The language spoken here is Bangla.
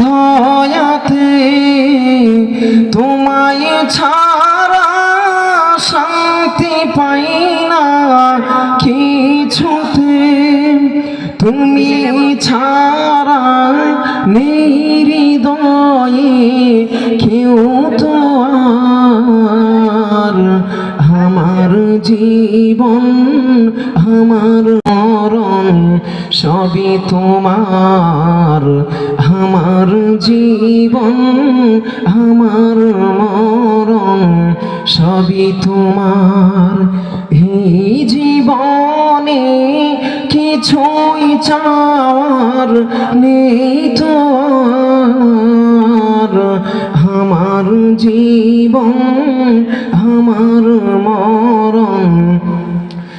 দয়াতে তোমায় ছাড়া শান্তি পাই না। কিছুতে তুমি ছাড়া নেই হৃদয়ে কেউ তো আমার জীবন, আমার সবই তোমার। আমার জীবন, আমার মরণ, সবই তোমার। এই জীবনে কিছুই চাওয়ার নেই তো আমার জীবন, আমার মরণ